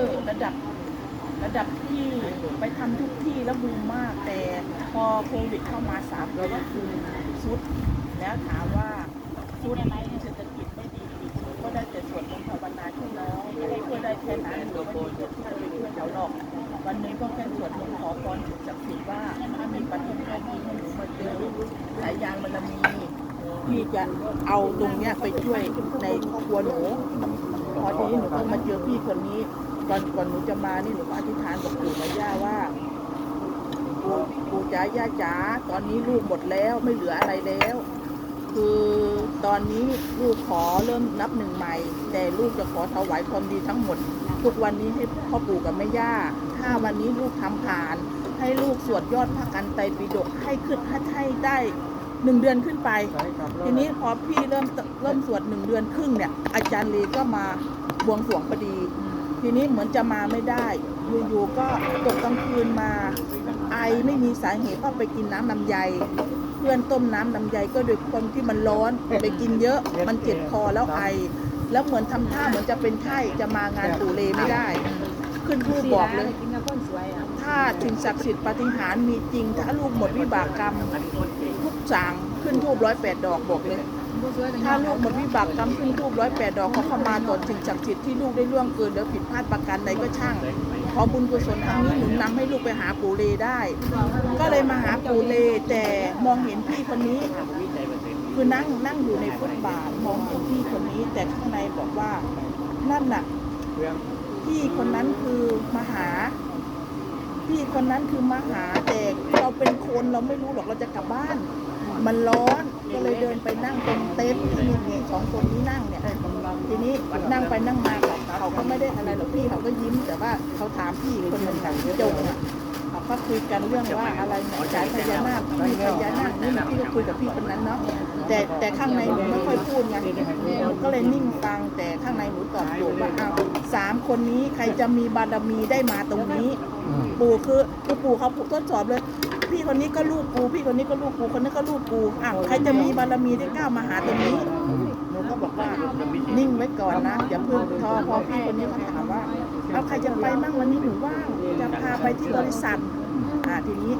อระดับระดับที่ไปทำทุกที่แล้วบูมมาก แต่พอโควิดเข้ามาสามเราก็คือสุด แล้วถามว่าสุดไหมเศรษฐกิจไม่ดีก็ได้แต่สวดมนต์ภาวนาช่วยน้องไม่ได้ช่วยได้แค่นั้นหรือว่าจะช่วยไปช่วยเขาหรอก วันนึงก็แค่สวดมนต์ขอพรถึงศักดิ์สิทธิ์ว่าถ้ามีปัจจัยให้ดีให้หนูมาเจอสายยานบารมีพี่จะเอาตรงเนี้ยไปช่วยในครอบครัวหนูพอทีนี้หนูก็มาเจอพี่คนนี้ ก่อนก่อนหนูจะมานี่หนูก็อธิษฐานกับปู่กับย่าว่าปู่ปู่จ๋าย่าจ๋าตอนนี้ลูกหมดแล้วไม่เหลืออะไรแล้ว คือตอนนี้ลูกขอเริ่มนับหนึ่งใหม่ แต่ลูกจะขอถวายความดีทั้งหมด ทุกวันนี้ให้พ่อปู่กับแม่ย่า ถ้าวันนี้ลูกทำผ่าน ให้ลูกสวดยอดพระกันไตรปิฎกให้ขึ้นให้ได้หนึ่งเดือนขึ้นไป ทีนี้พอพี่เริ่มเริ่มสวดหนึ่งเดือนครึ่งเนี่ย อาจารย์ลีก็มาบวงสรวงพอดี ทีนี้เหมือนจะมาไม่ได้ อยู่ๆก็ตกกลางคืนมา ไอไม่มีสาเหตุก็ไปกินน้ำลำไย เพื่อนต้มน้ำลำไยก็ด้วยความที่มันร้อนไปกินเยอะ มันเจ็บคอแล้วไอ แล้วเหมือนทำท่าเหมือนจะเป็นไข้จะมางานปู่เลไม่ได้ ขึ้นรูปบอกเลยถ้าสิ่งศักดิ์สิทธิ์ปาฏิหารย์มีจริง ถ้าลูกหมดวิบากกรรมทุกสางขึ้นทูบร้อยแปดดอกบอกเลย ถ้าลูกหมดวิบากกรรมขึ้นทูบร้อยแปดดอกเขาเข้ามาต่อสิ่งศักดิ์สิทธิ์ที่ลูกได้ล่วงเกินแล้วผิดพลาดประการใดก็ช่าง ขอบุญกุศลครั้งนี้หนุนนำให้ลูกไปหาปู่เลได้ ก็เลยมาหาปู่เลแต่มองเห็นพี่คนนี้ คือนั่งนั่งอยู่ในฟุตบาทมองเห็นพี่คนนี้ แต่ข้างในบอกว่านั่นน่ะพี่คนนั้นคือมหาพี่คนนั้นคือมหาแต่เราเป็นคนเราไม่รู้หรอกเราจะกลับบ้าน มันร้อน ก็เลยเดินไปนั่งตรงเต็นท์ที่นี่สองคนนี้นั่งเนี่ยทีนี้นั่งไปนั่งมาเขาเขาก็ไม่ได้อะไรหรอกพี่เขาก็ยิ้มแต่ว่าเขาถามพี่คนหนึ่งค่ะโจงอะเขาก็คุยกันเรื่องว่าอะไรเนี่ยสายพญานาคพี่พญานาคนี่พี่ก็คุยกับพี่คนนั้นเนาะแต่แต่ข้างในหนูไม่ค่อยพูดไงหนูก็เลยนิ่งฟังแต่ข้างในหนูตอบโจทย์ว่าอ้าวสามคนนี้ใครจะมีบารมีได้มาตรงนี้ ปู่คือคือปู่เขาทดสอบเลย พี่คนนี้ก็ลูกกู พี่คนนี้ก็ลูกกูคนนี้ก็ลูกกูอะใครจะมีบารมีได้ก้าวมาหาตรงนี้หนูก็บอกว่านิ่งไว้ก่อนนะอย่าเพิ่งทอพอพี่คนนี้เขาถามว่าเอาใครจะไปมั่งวันนี้หนูว่างจะพาไปที่บริษัทอ่าทีนี้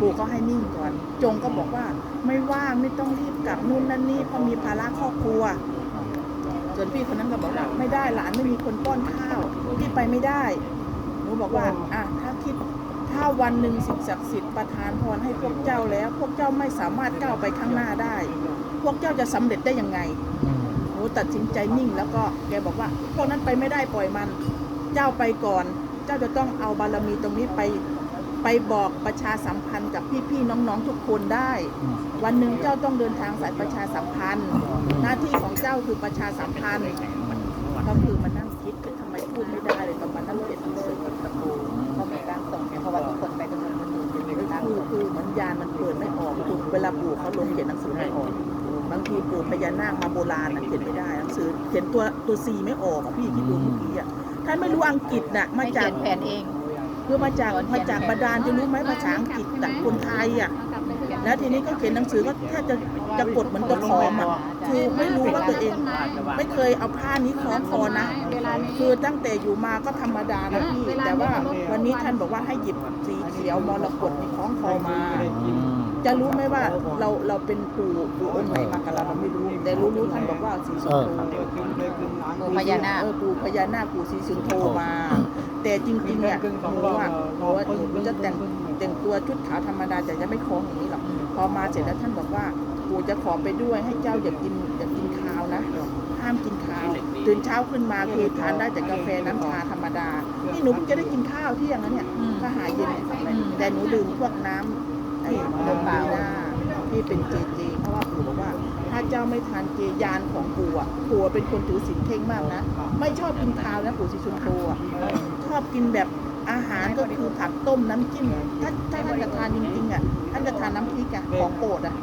ปู่ก็ให้นิ่งก่อน จงก็บอกว่าไม่ว่างไม่ต้องรีบกลับนู่นนั่นนี่เพราะมีภาระครอบครัวส่วนพี่คนนั้นก็บอกว่าไม่ได้หลานไม่มีคนป้อนข้าวพี่ไปไม่ได้หนูบอกว่าอะถ้าคิด ถ้าวันหนึ่งสิ่งศักดิ์สิทธิ์ประทานพรให้พวกเจ้าแล้ว พวกเจ้าไม่สามารถก้าวไปข้างหน้าได้ พวกเจ้าจะสำเร็จได้ยังไงหตัดสินใจนิ่งแล้วก็แกบอกว่าพวกนั้นไปไม่ได้ปล่อยมัน เจ้าไปก่อน เจ้าจะต้องเอาบารมีตรงนี้ไปไปบอกประชาสัมพันธ์กับพี่ๆน้องๆทุกคนได้ วันหนึ่งเจ้าต้องเดินทางสายประชาสัมพันธ์ หน้าที่ของเจ้าคือประชาสัมพันธ์ก็คือมา นั่งคิดทำไมพูดไม่ได้เลยประมาณนั้นเจ็ดสิบสี่ตะโกนเขามีการส่งเนี่ยเพราะว่าทุกคนไปกันหมดมันอยู่เป็นคือคือเหมือนยานมันเปิดไม่ออกคือเวลาปู่เขาลงเขียนหนังสือไม่ออกบางทีปู่พญานาคมาโบราณน่ะเขียนไม่ได้หนังสือเขียนตัวตัวซีไม่ออกอะพี่ที่ดูเมื่อกี้อะท่านไม่รู้อังกฤษน่ะมาจากแผนเองคือมาจากมาจากบาดาลจะรู้ไหมภาษาอังกฤษแต่คนไทยอะ แล้วทีนี้ก็เขียนหนังสือก็แทบจะจะกดเหมือนตัวคอมอะคือไม่รู้ว่าตัวเอง ไม่เคยเอาผ้านี้คล้องคอนะคือตั้งแต่อยู่มาก็ธรรมดานะพี่แต่ว่าวันนี้ท่านบอกว่าให้หยิบสีเขียวมรกตนี่คล้องคอมา จะรู้ไหมว่าเราเราเป็นปู่ปู่องค์ไหนมากับเราเราไม่รู้แต่รู้รู้ท่านบอกว่าสีสุนโธปู่พญานาคเออปู่พญานาคปู่สีสุนโธมา แต่จริงๆเนี่ยหนูว่าหนูว่าหนูจะแต่งแต่งตัวชุดขาวธรรมดาแต่จะไม่คล้องอย่างนี้หรอก พอมาเสร็จแล้วท่านบอกว่าปู่จะขอไปด้วยให้เจ้าอย่ากินอย่ากินข้าวนะห้ามกินข้าวตื่นเช้าขึ้นมาคือทานได้แต่กาแฟน้ำชาธรรมดานี่หนูเพิ่งจะได้กินข้าวเที่ยงแล้วเนี่ยก็หาเย็นแต่หนูดื่มพวกน้ำไอ้น้ำเปล่าที่เป็นเจเจเพราะว่าปู่บอกว่า ถ้าเจ้าไม่ทานเจยานของปู่อะปู่เป็นคนถือศีลเพ่งมากนะ ไม่ชอบกินข้าวนะปู่สิชุนโตชอบกินแบบ อาหารก็คือผักต้มน้ำจิ้มถ้าถ้าท่านจะทานจริงๆอะท่านจะทานน้ำพริกอะของโปรดอะ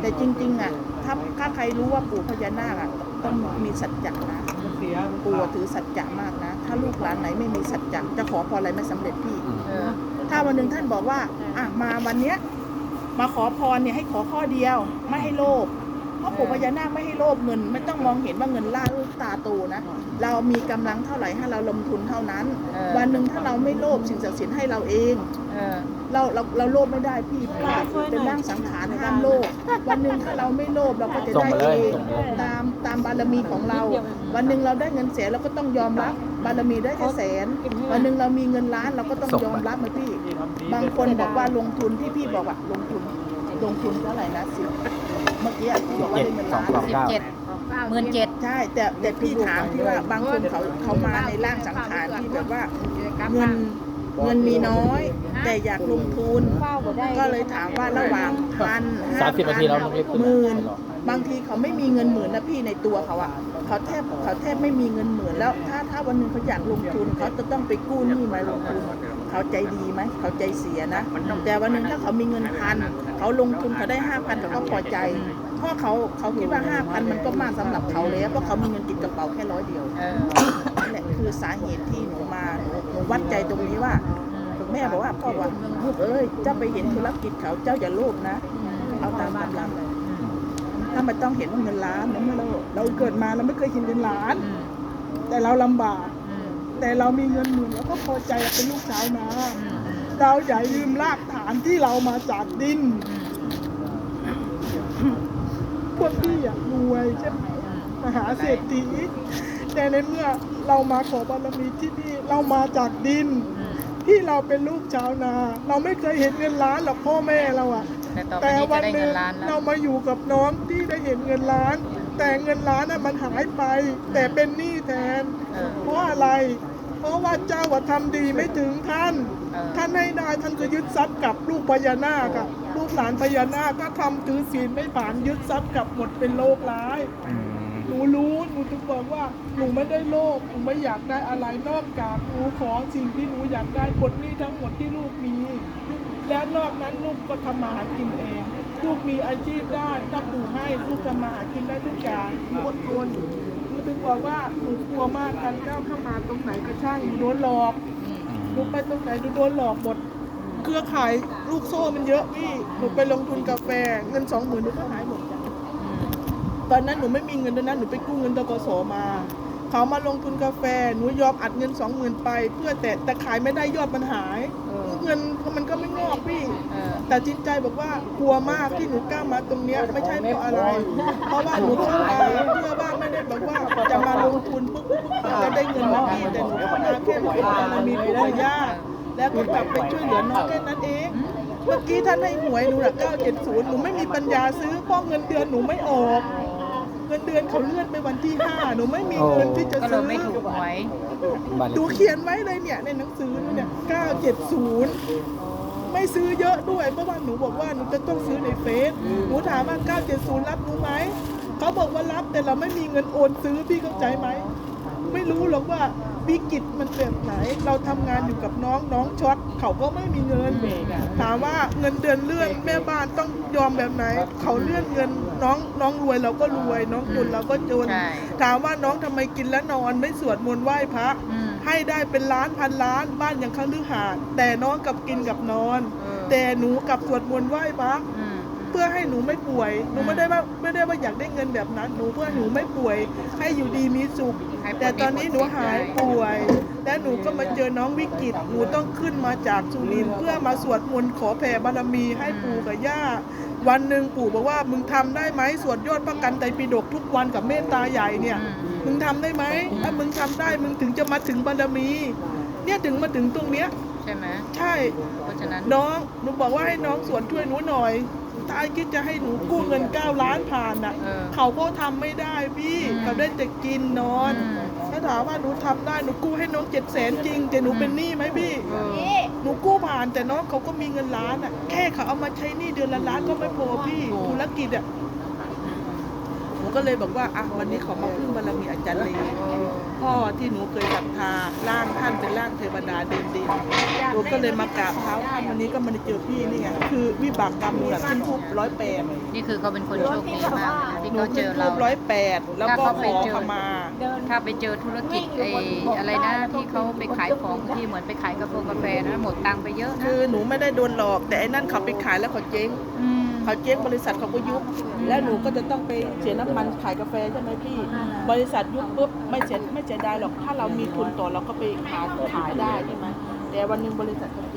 แต่จริง ๆ อะ ถ้าถ้าใครรู้ว่าปู่พญานาคอะต้องมีสัจจะนะปู่อะถือสัจจะมากนะ ถ้าลูกหลานไหนไม่มีสัจจะจะขอพรอะไรไม่สำเร็จพี่เออถ้าวันหนึ่งท่านบอกว่า อะมาวันเนี้ยมาขอพรเนี่ยให้ขอข้อเดียว ไม่ให้โลภเพ ราะราะปู่พญานาคไม่ให้โลภเงิน ไม่ต้องมองเห็นว่าเงินล่าลูกตาโตนะ เรามีกำลังเท่าไหร่ให้เราลงทุนเท่านั้นเออวันหนึ่งถ้าเราไม่โลภสิ่งศักดิ์สิทธิ์ให้เราเองเออเราเราเราโลภไม่ได้พี่ป้าเป็นร่างสังขารห้ามโลภวันหนึ่งถ้าเราไม่โลภเราก็จะส่งได้มาเลยเองส่งมาเลยตามตามบารมีของเรา วันหนึ่งเราได้เงินแสนเราก็ต้องยอมรับบารมีได้แค่แสน วันหนึ่งเรามีเงินล้านเราก็ต้องส่งยอมมารับมาพี่ บางคนบอกว่าลงทุนที่พี่บอกว่าลงทุนลงทุนเท่าไหร่นะสิ เมื่อกี้อะที่บอกว่าเจ็ดได้เงินสองล้านสองสิบเก้าเจ็ดหมื่นเจ็ด ใช่แต่แต่พี่ถามที่ว่าบางคนเขาเขามาในร่างสังขารที่แบบว่าเงินเงินมีน้อย แต่อยากลงทุน ก็เลยถามว่าระหว่างพันห้าสามสิบนาทีแล้วน้องเล็กขึ้นหมื่น บางทีเขาไม่มีเงินหมื่นนะพี่ในตัวเขาอะเขาแทบเขาแทบไม่มีเงินหมื่นแล้วถ้าถ้าวันหนึงเขาอยากลงทุนเขาจะต้องไปกู้หนี้มาลงทุนเขาใจดีไหมเขาใจเสียนะแต่วันหนึ่งถ้าเขามีเงินพันเขาลงทุนเขาได้ห้าพันเขาก็พอใจเพราะเขาเขาคิดว่าห้าพันมันก็มากสำหรับเขาแล้วเพราะเขามีเงินติดกระเป๋าแค่ร้อยเดียวนั่นแหละคือสาเหตุที่หนูมาหนูหนูวัดใจตรงนี้ว่าแม่บอกว่าพ่อว่าลูกเอ้ยเจ้าไปเห็นธุรกิจเขาเจ้าอย่าโลภนะ เอาตามกำลังเลย ถ้ามันต้องเห็นว่าเงินล้านนะเมื่อเราเราเกิดมาเราไม่เคยเห็นเงินล้านอืมแต่เราลำบากอืมแต่เรามีเงินหมื่นเราก็พอใจเป็นลูกชาวนาอืมเราอย่าลืมรากฐานที่เรามาจากดิน พวกพี่อยากรวยใช่ไหมมหาเศรษฐีแต่ในเมื่อเรามาขอบารมีที่นี่เรามาจากดินอืมที่เราเป็นลูกชาวนา เราไม่เคยเห็นเงินล้านหรอกพ่อแม่เราอะ แต่ต่อไปแต่นี้จะวันได้หเงินึ่งนล้านแล้เราวมาอยู่กับน้องที่ได้เห็นเงินล้าน แต่เงินล้านน่ะมันหายไป แต่เป็นหนี้แทน เออ เพราะอะไร เพราะว่าเจ้าว่าทำดีไม่ถึงท่าน เออ ท่านให้ได้ท่านก็ยึดทรัพย์กับลูกพญานาคอะลูกหลานพญานาคก็ทำถือศีลไม่ผ่านยึดทรัพย์กลับหมดเป็นโลกร้าย อืมหนูรู้ หนูถึงบอกว่า หนูไม่ได้โลภ หนูไม่อยากได้อะไรนอกจากหนูขอสิ่งที่หนูอยากได้บทนี้ทั้งหมดที่ลูกมี และนอกนั้นลูกก็ทำมาหากินเองลูกมีอาชีพได้ถ้าปู่ให้ลูกทำมาหากินได้ทุกอย่างหนูอดทนหนูถึงบอกว่าหนูกลัวมากการก้าวเข้ามาตรงไหนก็ช่างหนูโดนหลอกอืมหนูไปตรงไหนหนูโดนหลอกหมดเครือข่ายลูกโซ่มันเยอะพี่หนูไปลงทุนกาแฟเงินสองหมื่นหนูก็หายหมดจ้ะอืมตอนนั้นหนูไม่มีเงินด้วยนะหนูไปกู้เงินตกสมาเขามาลงทุนกาแฟหนูยอมอัดเงินสองหมื่นไป เพื่อแต่แต่ขายไม่ได้ยอดมันหายเออเงินมันก็ไม่งอกพี่เออ แต่จิตใจบอกว่ากลัวมากที่หนูกล้ามาตรงเนี้ยไม่ใช่เพราะอะไร เพราะว่าหนูเข้ามาเพื่อว่าไม่ได้แบบว่าจะมาลงทุนปุ๊บปุ๊บปุ๊บแล้วได้เงินมาพี่แต่หนูเข้ามาแค่มาขอบารมีปู่พญาแล้วก็กลับไปช่วยเหลือน้องแค่นั้นเอง เมื่อกี้ท่านให้หวยหนูน่ะ970 หนูไม่มีปัญญาซื้อเพราะเงินเดือนหนูไม่ออกเงินเดือนเขาเลื่อนไปวันที่5หนูไม่มีเงินที่จะก็เลซื้ยอ ไม่ถูกหวยบ้านเลดูขที่เขียนไว้เลยเนี่ยในหนังสือเนี่ย 970 ไม่ซื้อเยอะด้วยเพราะว่าหนูบอกว่าหนูจะต้องซื้อในเฟซหนูถามว่า 970 รับหนูไหมเขาบอกว่ารับแต่เราไม่มีเงินโอนซื้อพี่เข้าใจไหมไม่รู้หรอกว่าวิกฤตมันแบบไหน เราทำงานอยู่กับน้องน้องช็อตเขาก็ไม่มีเงินถามว่าเงินเดือนเลื่อนแม่บ้านต้องยอมแบบไหน เขาเลื่อนเงินน้องน้องรวยเราก็รวย น้องจนเราก็จนใช่ถามว่าน้องทำไมกินแล้วนอนไม่สวดมนต์ไหว้พระอืม ให้ได้เป็นล้านพันล้านบ้านอย่างคฤหาสน์แต่น้องกับกินกับนอน เออ แต่หนูกับสวดมนต์ไหว้พระอืม เพื่อให้หนูไม่ป่วย หนูไม่ได้ว่าไม่ได้ว่าอยากได้เงินแบบนั้น หนูเพื่อหนูไม่ป่วย ให้อยู่ดีมีสุข ให้ปลดหนี้แต่ตอนนี้หนูหายปลดสินได้ ป่วย และหนูก็มาเจอน้องวิกฤต หนูต้องขึ้นมาจากสุรินทร์เพื่อมาสวดมนต์ขอแผ่บารมีให้ปู่กับย่า วันหนึ่งปู่บอกว่ามึงทำได้ไหมสวดยอดพระกันไตรปิฎกทุกวันกับเมตตาใหญ่เนี่ยอืมมึงทำได้ไหมถ้ามึงทำได้มึงถึงจะมาถึงบารมี เนี่ยถึงมาถึงตรงเนี้ยใช่ไหมใช่เพราะฉะนั้นน้องหนูบอกว่าให้น้องสวนช่วยหนูหน่อยถ้าคิดจะให้หนูกู้เงิน9ล้านผ่านอะเออเขาก็ทำไม่ได้พี่อืมเขาได้แต่กินนอน อืมถ้าถามว่าหนูทำได้หนูกู้ให้น้องเจ็ดแสนจริง แต่หนูเป็นหนี้ไหมพี่เออหนูกู้ผ่านแต่น้องเขาก็มีเงินล้านอะแค่เขาเอามาใช้หนี้เดือนละล้านก็ไม่พอพี่ธุรกิจอะหนู ก็เลยบอกว่าอะวันนี้ขอมาพึ่งบารมีอาจารย์เลยพ่อที่หนูเคยศรัทธาร่างท่านเป็นร่างเทวดาเดินดินหนูก็เลยมากราบเท้าท่านวันนี้ก็มาได้เจอพี่นี่ไงคือวิบากกรรมหนูอะขึ้นทุบร้อยแปดนี่คือเขาเป็นคนโชคดีมากนะที่หนูเขาเจขึ้นอทุเรา บร้อยแปดแล้วก็ถ้าเขาขไปอเจอขมาถ้าไปเจอธุรกิจไอ้อะไรนะที่เขาไปขายของที่เหมือนไปขายกาแฟกาแฟนะหมดตังค์ไปเยอะนะคือหนูไม่ได้โดนหลอก แต่ไอ้นั่นเขาไปขายแล้วเขาเจ๊งอืม เขาเจ๊งบริษัทเขาก็ยุบแล้วหนูก็จะต้องไปเสียน้ำมันขายกาแฟใช่ไหมพี่ บริษัทยุบปุ๊บไม่เสียไม่เสียดายหรอกถ้าเรามีทุนต่อเราก็ไปหาขายได้ใช่ไหมแต่วันหนึ่งบริษัทเขา